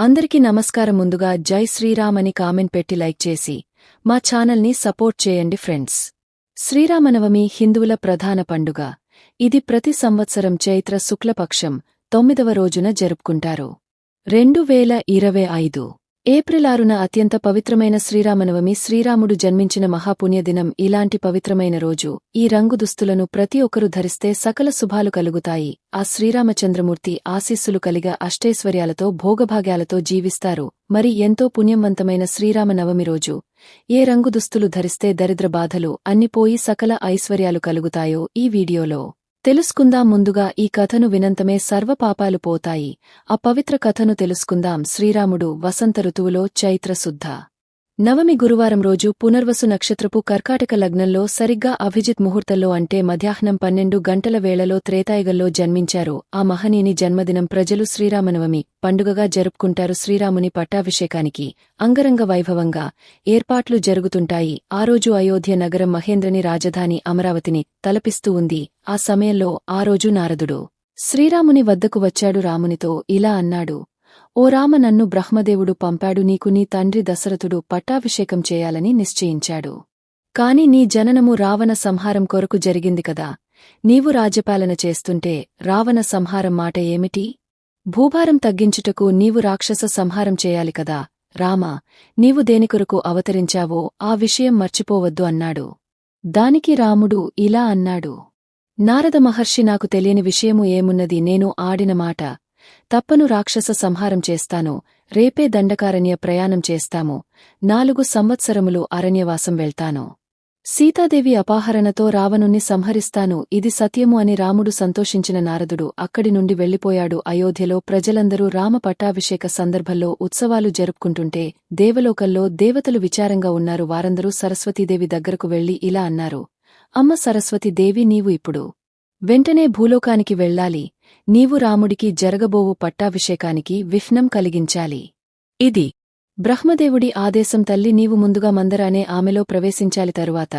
అందరికీ నమస్కారం ముందుగా జై శ్రీరామ్ అని కామెంట్ పెట్టి లైక్ చేసి మా ఛానల్ని సపోర్ట్ చేయండి ఫ్రెండ్స్. శ్రీరామనవమి హిందువుల ప్రధాన పండుగ. ఇది ప్రతి సంవత్సరం చైత్ర శుక్లపక్షం తొమ్మిదవ రోజున జరుపుకుంటారు. రెండు వేల ఇరవై ఐదు. ఏప్రిల్ ఆరున అత్యంత పవిత్రమైన శ్రీరామనవమి శ్రీరాముడు జన్మించిన మహాపుణ్యదినం ఇలాంటి పవిత్రమైన రోజు. ఈ రంగు దుస్తులను ప్రతి ఒక్కరూ ధరిస్తే సకల శుభాలు కలుగుతాయి. ఆ శ్రీరామచంద్రమూర్తి ఆశీస్సులు కలిగ అష్టైశ్వర్యాలతో భోగభాగ్యాలతో జీవిస్తారు. మరి ఎంతో పుణ్యవంతమైన శ్రీరామనవమి రోజు. ఏ రంగు దుస్తులు ధరిస్తే దరిద్ర బాధలు అన్నిపోయి సకల ఐశ్వర్యాలు కలుగుతాయో ఈ వీడియోలో. తెలుసుకుందాం ముందుగా ఈ కథను వినంతమే సర్వపాపాలు పోతాయి. ఆ పవిత్ర కథను తెలుసుకుందాం. శ్రీరాముడు వసంత ఋతువులో చైత్ర శుద్ధ నవమి గురువారం రోజు పునర్వసు నక్షత్రపు కర్కాటక లగ్నంలో సరిగ్గా అభిజిత్ ముహూర్తంలో అంటే మధ్యాహ్నం పన్నెండు గంటల వేళలో త్రేతాయుగంలో జన్మించారు. ఆ మహనీయుని జన్మదినం ప్రజలు శ్రీరామనవమి పండుగగా జరుపుకుంటారు శ్రీరాముని పట్టాభిషేకానికి. అంగరంగ వైభవంగా ఏర్పాట్లు జరుగుతుంటాయి. ఆ రోజు అయోధ్య నగరం మహేంద్రని రాజధాని అమరావతిని తలపిస్తూ ఉంది. ఆ సమయంలో ఆ రోజు నారదుడు శ్రీరాముని వద్దకు వచ్చాడు రామునితో ఇలా అన్నాడు. ఓ రామ నన్ను బ్రహ్మదేవుడు పంపాడు నీకు నీ తండ్రి దశరథుడు పట్టాభిషేకం చేయాలని నిశ్చయించాడు. కాని నీ జననము రావణ సంహారం కొరకు జరిగింది కదా. నీవు రాజ్యపాలన చేస్తుంటే రావణ సంహారం మాట ఏమిటి? భూభారం తగ్గించుటకు నీవు రాక్షస సంహారం చేయాలి కదా. రామా నీవు దేనికొరకు అవతరించావో ఆ విషయం మర్చిపోవద్దు అన్నాడు. దానికి రాముడు ఇలా అన్నాడు. నారద మహర్షి నాకు తెలియని విషయము ఏమున్నది? నేను ఆడిన మాట తప్పను రాక్షస సంహారం చేస్తాను రేపే దండకారణ్య ప్రయాణం చేస్తాము నాలుగు సంవత్సరములు అరణ్యవాసం వెళ్తాను. సీతాదేవి అపాహరణతో రావణుణ్ణి సంహరిస్తాను ఇది సత్యము అని రాముడు సంతోషించిన నారదుడు అక్కడి నుండి వెళ్ళిపోయాడు అయోధ్యలో ప్రజలందరూ రామ పట్టాభిషేక సందర్భంలో ఉత్సవాలు జరుపుకుంటుంటే దేవలోకల్లో దేవతలు విచారంగా ఉన్నారు. వారందరూ సరస్వతీదేవి దగ్గరకు వెళ్ళి ఇలా అన్నారు అమ్మ సరస్వతీదేవి నీవు ఇప్పుడు వెంటనే భూలోకానికి వెళ్ళాలి. నీవు రాముడికి జరగబోవు పట్టాభిషేకానికి విఘ్నం కలిగించాలి. ఇది బ్రహ్మదేవుడి ఆదేశం తల్లి నీవు ముందుగా మందరానే ఆమెలో ప్రవేశించాలి తరువాత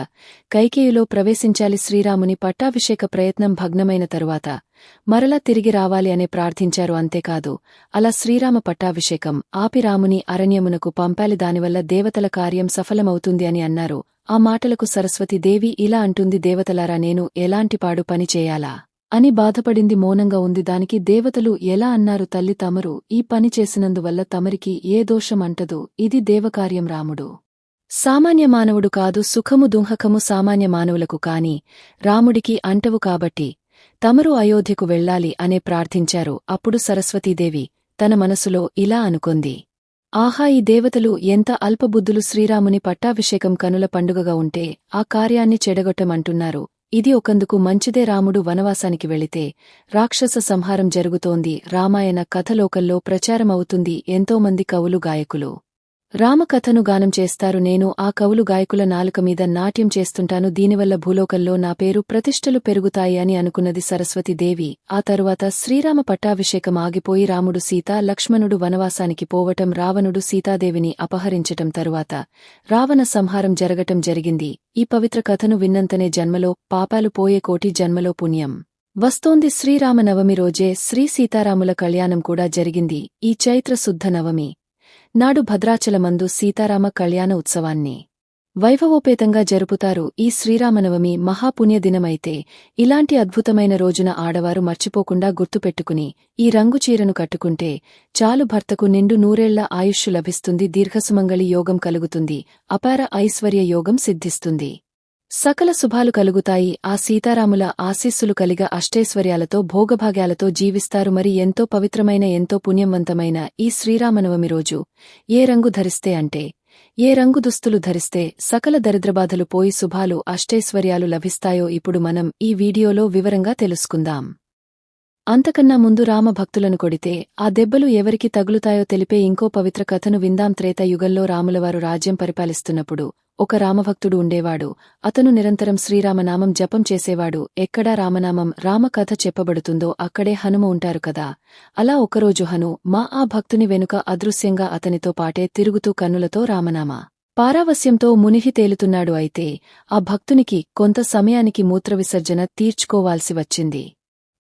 కైకేయులో ప్రవేశించాలి శ్రీరాముని పట్టాభిషేక ప్రయత్నం భగ్నమైన తరువాత మరలా తిరిగి రావాలి అనే ప్రార్థించారు అంతేకాదు అలా శ్రీరామ పట్టాభిషేకం ఆపి రాముని అరణ్యమునకు పంపాలి దానివల్ల దేవతల కార్యం సఫలమవుతుంది అని అన్నారు. ఆ మాటలకు సరస్వతీదేవి ఇలా అంటుంది దేవతలారా నేను ఎలాంటి పాడు పని చేయాలా? అని బాధపడింది మౌనంగా ఉంది. దానికి దేవతలు ఎలా అన్నారు? తల్లి తమరు ఈ పని చేసినందువల్ల తమరికి ఏ దోషం అంటదు? ఇది దేవకార్యం రాముడు. సామాన్య మానవుడు కాదు సుఖము దుంహకము సామాన్య మానవులకు కాని రాముడికి అంటవు కాబట్టి తమరు అయోధ్యకు వెళ్ళాలి అనే ప్రార్థించారు. అప్పుడు సరస్వతీదేవి తన మనసులో ఇలా అనుకొంది. ఆహా ఈ దేవతలు ఎంత అల్పబుద్ధులు. శ్రీరాముని పట్టాభిషేకం కనుల పండుగగా ఉంటే ఆ కార్యాన్ని చెడగొట్టమంటున్నారు. ఇది ఒకందుకు మంచిదే రాముడు వనవాసానికి వెళితే రాక్షస సంహారం జరుగుతోంది రామాయణ కథలోకల్లో ప్రచారమవుతుంది ఎంతోమంది కవులు గాయకులు. రామకథను గానం చేస్తారు. నేను ఆ కవులు గాయకుల నాలుక మీద నాట్యం చేస్తుంటాను. దీనివల్ల భూలోకంలో నా పేరు ప్రతిష్టలు పెరుగుతాయి అని అనుకున్నది సరస్వతీదేవి ఆ తరువాత శ్రీరామ పట్టాభిషేకం ఆగిపోయి రాముడు సీత లక్ష్మణుడు వనవాసానికి పోవటం రావణుడు సీతాదేవిని అపహరించటం తరువాత రావణ సంహారం జరగటం జరిగింది. ఈ పవిత్ర కథను విన్నంతనే జన్మలో పాపాలు పోయే కోటి జన్మలో పుణ్యం. వస్తోంది శ్రీరామనవమి రోజే శ్రీ సీతారాముల కళ్యాణం కూడా జరిగింది. ఈ చైత్ర శుద్ధ నవమి. నాడు భద్రాచలమందు సీతారామ కళ్యాణ ఉత్సవాన్ని. వైభవోపేతంగా జరుపుతారు ఈ శ్రీరామనవమి మహాపుణ్యదినమైతే ఇలాంటి అద్భుతమైన రోజున ఆడవారు మర్చిపోకుండా గుర్తుపెట్టుకుని ఈ రంగు చీరను కట్టుకుంటే చాలు భర్తకు నిండు నూరేళ్ళ ఆయుష్షు లభిస్తుంది దీర్ఘసుమంగళి యోగం కలుగుతుంది అపార ఐశ్వర్య యోగం సిద్ధిస్తుంది. సకల శుభాలు కలుగుతాయి. ఆ సీతారాముల ఆశీస్సులు కలిగ అష్టైశ్వర్యాలతో భోగభాగ్యాలతో జీవిస్తారు. మరి ఎంతో పవిత్రమైన ఎంతో పుణ్యవంతమైన ఈ శ్రీరామనవమి రోజు ఏ రంగు ధరిస్తే అంటే? ఏ రంగు దుస్తులు ధరిస్తే సకల దరిద్రబాధలు పోయి శుభాలు అష్టైశ్వర్యాలు లభిస్తాయో ఇప్పుడు మనం ఈ వీడియోలో వివరంగా తెలుసుకుందాం. అంతకన్నా ముందు రామభక్తులను కొడితే ఆ దెబ్బలు ఎవరికి తగులుతాయో తెలిపే ఇంకో పవిత్ర కథను విందాం. త్రేత యుగంలో రాములవారు రాజ్యం పరిపాలిస్తున్నప్పుడు ఒక రామభక్తుడు ఉండేవాడు. అతను నిరంతరం శ్రీరామనామం జపం చేసేవాడు. ఎక్కడా రామనామం రామకథ చెప్పబడుతుందో అక్కడే హనుమ ఉంటారు కదా. అలా ఒకరోజు హను మా ఆ భక్తుని వెనుక అదృశ్యంగా అతనితో పాటే తిరుగుతూ కన్నులతో రామనామ. పారావస్యంతో మునిహి తేలుతున్నాడు అయితే ఆ భక్తునికి కొంత సమయానికి మూత్రవిసర్జన తీర్చుకోవాల్సి వచ్చింది.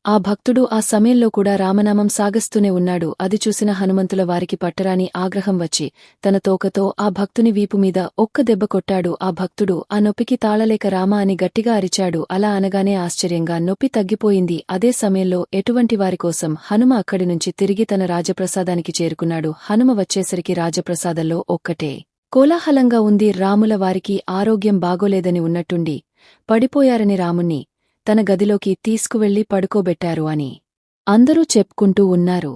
ఆ భక్తుడు ఆ సమయంలో కూడా రామనామం సాగస్తూనే ఉన్నాడు. అది చూసిన హనుమంతుల వారికి పట్టరాని ఆగ్రహం వచ్చి తన తోకతో ఆ భక్తుని వీపు మీద ఒక్క దెబ్బ కొట్టాడు. ఆ భక్తుడు ఆ నొప్పికి తాళలేక రామ అని గట్టిగా అరిచాడు. అలా అనగానే ఆశ్చర్యంగా నొప్పి తగ్గిపోయింది. అదే సమయంలో ఎటువంటి వారికోసం హనుమ అక్కడి నుంచి తిరిగి తన రాజప్రసాదానికి చేరుకున్నాడు. హనుమ వచ్చేసరికి రాజప్రసాదంలో ఒక్కటే. కోలాహలంగా ఉంది. రాముల వారికి ఆరోగ్యం బాగోలేదని ఉన్నట్టుండి పడిపోయారని రాముణ్ణి. తన గదిలోకి తీసుకువెళ్ళి పడుకోబెట్టారు అని అందరూ చెప్పుకుంటూ ఉన్నారు.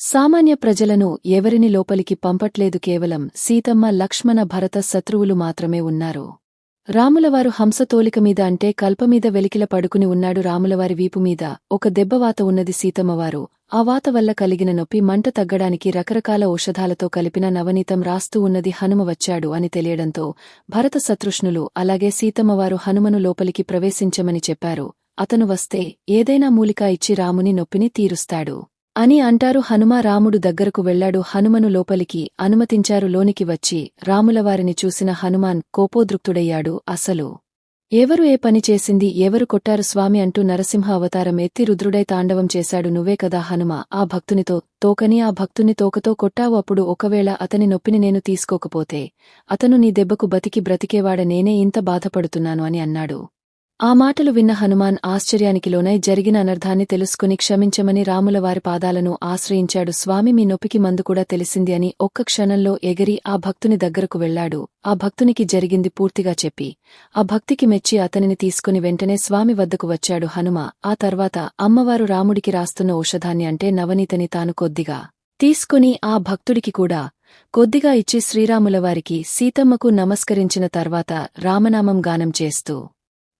సామాన్య ప్రజలను ఎవరిని లోపలికి పంపట్లేదు కేవలం సీతమ్మ లక్ష్మణ భరత శత్రువులు మాత్రమే ఉన్నారు. రాములవారు హంసతోలిక మీద అంటే కల్పమీద వెలికిల పడుకుని ఉన్నాడు రాములవారి వీపుమీద ఒక దెబ్బవాత ఉన్నది సీతమ్మవారు. ఆ వాత వల్ల కలిగిన నొప్పి మంట తగ్గడానికి రకరకాల ఔషధాలతో కలిపిన నవనీతం రాస్తూ ఉన్నది హనుమ వచ్చాడు అని తెలియడంతో భరత సతృష్ణులు అలాగే సీతమ్మవారు హనుమను లోపలికి ప్రవేశించమని చెప్పారు. అతను వస్తే ఏదైనా మూలిక ఇచ్చి రాముని నొప్పిని తీరుస్తాడు. అని అంటారు హనుమ రాముడు దగ్గరకు వెళ్ళాడు హనుమను లోపలికి అనుమతించారు. లోనికి వచ్చి రాములవారిని చూసిన హనుమాన్ కోపోద్రుక్తుడయ్యాడు. అసలు ఎవరు ఏ పని చేసింది? ఎవరు కొట్టారు? స్వామి అంటూ నరసింహ అవతారం ఎత్తి రుద్రుడై తాండవం చేశాడు. నువ్వే కదా హనుమ. ఆ భక్తునితో తోకని ఆ భక్తుని తోకతో కొట్టావు. అప్పుడు ఒకవేళ అతని నొప్పిని నేను తీసుకోకపోతే అతను నీ దెబ్బకు బతికి బ్రతికేవాడ నేనే ఇంత బాధపడుతున్నాను అని అన్నాడు. ఆ మాటలు విన్న హనుమాన్ ఆశ్చర్యానికి లోనై జరిగిన అనర్ధాన్ని తెలుసుకుని క్షమించమని రాములవారి పాదాలను ఆశ్రయించాడు. స్వామి మీ నొప్పికి మందు కూడా తెలిసింది అని ఒక్క క్షణంలో ఎగిరి ఆ భక్తుని దగ్గరకు వెళ్ళాడు ఆ భక్తునికి జరిగింది పూర్తిగా చెప్పి. ఆ భక్తికి మెచ్చి అతనిని తీసుకుని వెంటనే స్వామి వద్దకు వచ్చాడు హనుమ. ఆ తర్వాత అమ్మవారు రాముడికి రాస్తున్న ఔషధాన్ని అంటే నవనీతని తాను కొద్దిగా తీసుకుని ఆ భక్తుడికి కూడా కొద్దిగా ఇచ్చి శ్రీరాములవారికి సీతమ్మకు నమస్కరించిన తర్వాత రామనామం గానం చేస్తూ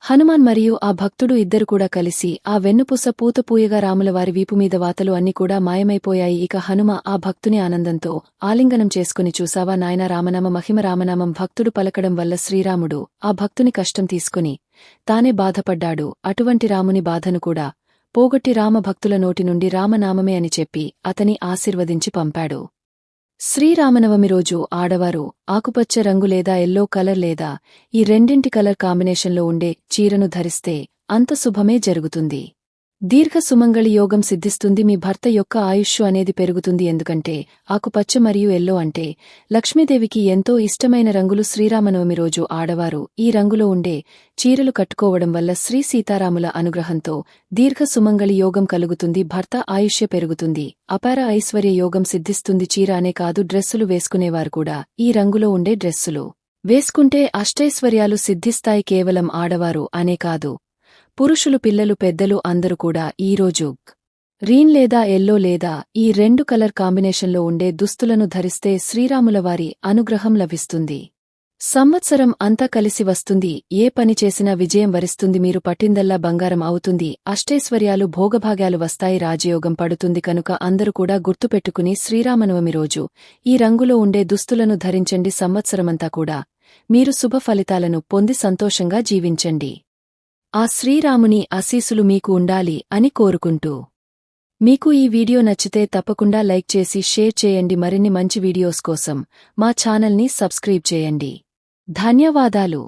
హనుమాన్ మరియు ఆ భక్తుడు ఇద్దరు కూడా కలిసి ఆ వెన్నుపూస పూతపూయగా రాములవారి వీపుమీద వాతలు అన్ని కూడా మాయమైపోయాయి. ఇక హనుమ ఆ భక్తుని ఆనందంతో ఆలింగనం చేసుకుని చూసావా నాయన రామనామ మహిమ రామనామం భక్తుడు పలకడం వల్ల శ్రీరాముడు ఆ భక్తుని కష్టం తీసుకుని తానే బాధపడ్డాడు. అటువంటి రాముని బాధను కూడా పోగొట్టి రామభక్తుల నోటి నుండి రామనామమే అని చెప్పి అతని ఆశీర్వదించి పంపాడు. శ్రీరామనవమి రోజు ఆడవారు ఆకుపచ్చ రంగు లేదా ఎల్లో కలర్ లేదా ఈ రెండింటి కలర్ కాంబినేషన్లో ఉండే చీరను ధరిస్తే అంత శుభమే జరుగుతుంది. దీర్ఘ సుమంగళి యోగం సిద్ధిస్తుంది మీ భర్త యొక్క ఆయుష్ అనేది పెరుగుతుంది. ఎందుకంటే ఆకుపచ్చ మరియు ఎల్లో అంటే లక్ష్మీదేవికి ఎంతో ఇష్టమైన రంగులు శ్రీరామనవమి రోజు ఆడవారు. ఈ రంగులో ఉండే చీరలు కట్టుకోవడం వల్ల శ్రీ సీతారాముల అనుగ్రహంతో దీర్ఘ సుమంగళి యోగం కలుగుతుంది భర్త ఆయుష్య పెరుగుతుంది. అపార ఐశ్వర్య యోగం సిద్ధిస్తుంది చీర అనే కాదు డ్రెస్సులు వేసుకునేవారు కూడా. ఈ రంగులో ఉండే డ్రెస్సులు వేసుకుంటే అష్టైశ్వర్యాలు సిద్ధిస్తాయి కేవలం ఆడవారు అనే కాదు. పురుషులు పిల్లలు పెద్దలు అందరూ కూడా ఈరోజు గ్రీన్ లేదా ఎల్లో లేదా ఈ రెండు కలర్ కాంబినేషన్లో ఉండే దుస్తులను ధరిస్తే శ్రీరాములవారి అనుగ్రహం లభిస్తుంది. సంవత్సరం అంతా కలిసి వస్తుంది. ఏ పని చేసినా విజయం వరిస్తుంది. మీరు పట్టిందల్లా బంగారం అవుతుంది. అష్టైశ్వర్యాలు భోగభాగ్యాలు వస్తాయి. రాజయోగం పడుతుంది కనుక అందరూ కూడా గుర్తుపెట్టుకుని శ్రీరామనవమి రోజు ఈ రంగులో ఉండే దుస్తులను ధరించండి. సంవత్సరమంతా కూడా మీరు శుభ ఫలితాలను పొంది సంతోషంగా జీవించండి. ఆ శ్రీరాముని ఆశీసులు మీకు ఉండాలి అని కోరుకుంటూ. మీకు ఈ వీడియో నచ్చితే తప్పకుండా లైక్ చేసి షేర్ చేయండి మరిన్ని మంచి వీడియోస్ కోసం మా ఛానల్ని సబ్స్క్రైబ్ చేయండి. ధన్యవాదాలు.